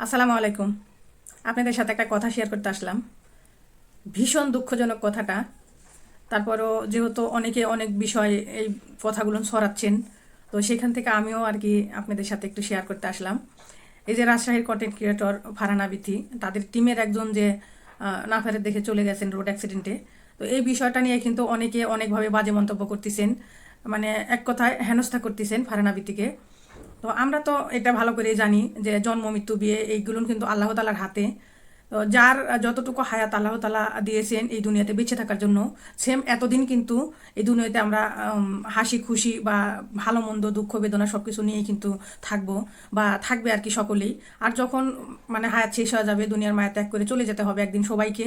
আসসালামু আলাইকুম। আপনাদের সাথে একটা কথা শেয়ার করতে আসলাম। ভীষণ দুঃখজনক কথাটা। তারপরও যেহেতু অনেকে অনেক বিষয় এই কথাগুলো ছড়াচ্ছেন তো সেখান থেকে আমিও আর কি আপনাদের সাথে একটু শেয়ার করতে আসলাম। এই যে রাজশাহীর কন্টেন্ট ক্রিয়েটর ফারানা বিথি তাদের টিমের একজন যে আহ, নাফারের দেখে চলে গেছেন রোড অ্যাক্সিডেন্টে তো এই বিষয়টা নিয়ে কিন্তু অনেকে অনেকভাবে বাজে মন্তব্য করতেছেন। মানে এক কথায় হেনস্থা করতেছেন ফারানা বিথিকে। তো আমরা তো এটা ভালো করে জানি যে জন্ম, মৃত্যু, বিয়ে এইগুলো কিন্তু আল্লাহ তালার হাতে। তো যার যতটুকু হায়াত আল্লাহ তালা দিয়েছেন এই দুনিয়াতে বেঁচে থাকার জন্য সেম এতদিন কিন্তু এই দুনিয়াতে আমরা হাসি, খুশি বা ভালো, মন্দ, দুঃখ, বেদনা সব কিছু নিয়েই কিন্তু থাকব বা থাকবে আর কি সকলেই। আর যখন মানে হায়াত শেষ হয়ে যাবে, দুনিয়ার মায়া ত্যাগ করে চলে যেতে হবে একদিন সবাইকে।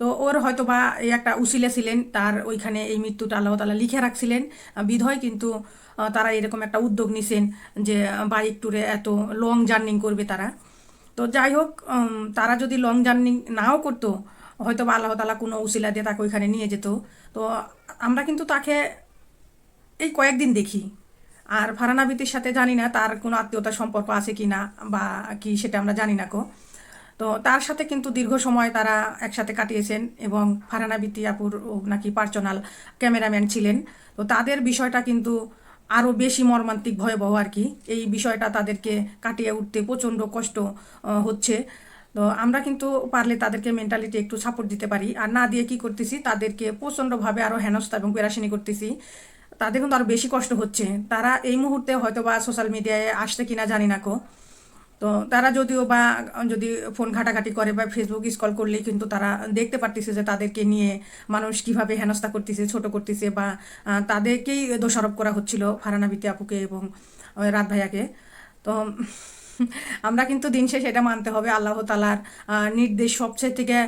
তো ওর হয়তো বা একটা উসিলে ছিলেন, তার ওইখানে এই মৃত্যুটা আল্লাহ তালা লিখে রাখছিলেন। বিধয় কিন্তু তারা এরকম একটা উদ্যোগ নিছেন যে বাইক ট্যুরে এত লং জার্নিং করবে তারা। তো যাই হোক তারা যদি লং জার্নি নাও করতো, হয়তো বা আল্লাহ তালা কোনো উসিলা দিয়ে তাকে ওইখানে নিয়ে যেত। তো আমরা কিন্তু তাকে এই কয়েকদিন দেখি। আর ফারানাবিতির সাথে জানি না তার কোনো আত্মীয়তার সম্পর্ক আছে কি না বা কি সেটা আমরা জানি না কো। তো তার সাথে কিন্তু দীর্ঘ সময় তারা একসাথে কাটিয়েছেন এবং ফারানা ফারানাবিতি আপুর নাকি পার্সোনাল ক্যামেরাম্যান ছিলেন। তো তাদের বিষয়টা কিন্তু আরও বেশি মর্মান্তিক, ভয়াবহ আর কি। এই বিষয়টা তাদেরকে কাটিয়ে উঠতে প্রচণ্ড কষ্ট হচ্ছে। তো আমরা কিন্তু পারলে তাদেরকে মেন্টালিটি একটু সাপোর্ট দিতে পারি। আর না দিয়ে কি করতেছি, তাদেরকে প্রচণ্ডভাবে আরও হেনস্থা এবং পেরাশানি করতেছি। তাদের কিন্তু আরও বেশি কষ্ট হচ্ছে। তারা এই মুহূর্তে হয়তো বা সোশ্যাল মিডিয়ায় আসছে কিনা জানি না কো। তো তারা যদিও বা, যদি ফোন ঘাটাঘাটি করে বা ফেসবুক স্কল করলেই কিন্তু তারা দেখতে পারতেছে যে তাদেরকে নিয়ে মানুষ কীভাবে হেনস্থা করতেছে, ছোট করতেছে বা তাদেরকেই দোষারোপ করা হচ্ছিল ফারানা বিতি আপুকে এবং রাত ভাইয়াকে। তো আমরা কিন্তু দিন শেষে এটা মানতে হবে, আল্লাহ তালার নির্দেশ সবচেয়ে থেকে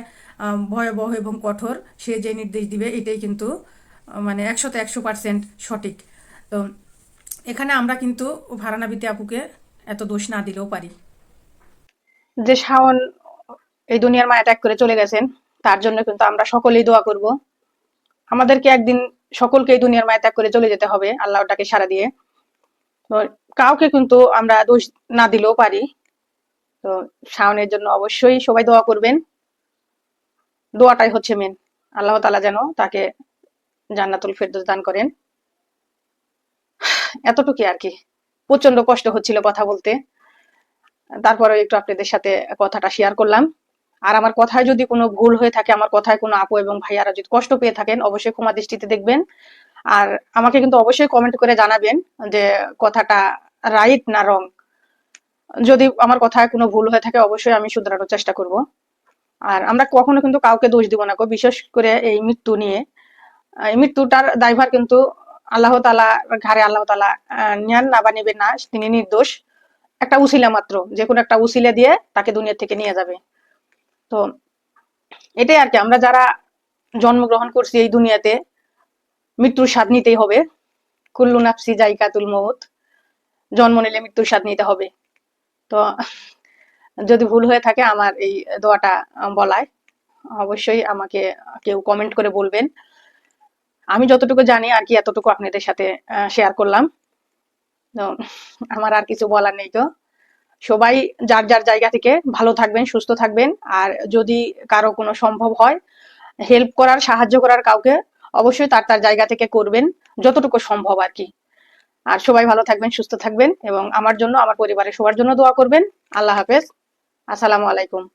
ভয়াবহ এবং কঠোর। সে যে নির্দেশ দিবে এটাই কিন্তু মানে একশোতে একশো পার্সেন্ট সঠিক। তো এখানে আমরা কিন্তু ভারানাবিতে আপুকে এত দোষ না দিলেও পারি। যে শাওন এই দুনিয়ার মায়া ত্যাগ করে চলে গেছেন, তার জন্য কিন্তু আমরা সকলেই দোয়া করব। আমাদেরকে একদিন সকলকে এই দুনিয়ার মায়া ত্যাগ করে চলে যেতে হবে আল্লাহটাকে সারা দিয়ে। তো কাউকে কিন্তু আমরা দোষ না দিলেও পারি। তো শাওনের জন্য অবশ্যই সবাই দোয়া করবেন। দোয়াটাই হচ্ছে মেন আল্লাহ তালা যেন তাকে জান্নাতুল ফেরদৌস দান করেন। এতটুকুই আর কি। প্রচণ্ড কষ্ট হচ্ছিল কথা বলতে। তারপরে একটু আপনাদের সাথে কথাটা শেয়ার করলাম। আর আমার কথায় যদি কোনো ভুল হয়ে থাকে, আমার কথায় কোনো আপু এবং ভাইয়ারা যদি কষ্ট পেয়ে থাকেন, অবশ্যই ক্ষমা দৃষ্টিতে দেখবেন। আর আমাকে কিন্তু অবশ্যই কমেন্ট করে জানাবেন যে কথাটা রাইট না রং যদি আমার কথায় কোনো ভুল হয়ে থাকে, অবশ্যই আমি শুধরানোর চেষ্টা করব। আর আমরা কখনো কিন্তু কাউকে দোষ দিব না বিশেষ করে এই মৃত্যু নিয়ে। এই মৃত্যুটার দায়ভার কিন্তু আল্লাহ তালা ঘাড়ে আল্লাহ তালা নেন না বা নেবেন না, তিনি নির্দোষ। একটা উসিলা মাত্র, যে কোনো একটা উসিলা দিয়ে তাকে দুনিয়া থেকে নিয়ে যাবে। তো এটাই আর কি, আমরা যারা জন্মগ্রহণ করছি এই দুনিয়াতে, মৃত্যুর স্বাদ নিতেই হবে। কুল্লু নাফসি জাইকাতুল মৌত জন্ম নিলে মৃত্যুর স্বাদ নিতে হবে। তো যদি ভুল হয়ে থাকে আমার এই দোয়াটা বলায়, অবশ্যই আমাকে কেউ কমেন্ট করে বলবেন। আমি যতটুকু জানি আর কি, এতটুকু আপনাদের সাথে শেয়ার করলাম। আমার আর কিছু বলার নেই তো। সবাই যার যার জায়গা থেকে ভালো থাকবেন, সুস্থ থাকবেন। আর যদি কারও কোনো সম্ভব হয় হেল্প করার, সাহায্য করার কাউকে অবশ্যই তার তার জায়গা থেকে করবেন, যতটুকু সম্ভব আর কি। আর সবাই ভালো থাকবেন, সুস্থ থাকবেন এবং আমার জন্য, আমার পরিবারের সবার জন্য দোয়া করবেন। আল্লাহ হাফেজ। আসসালামু আলাইকুম।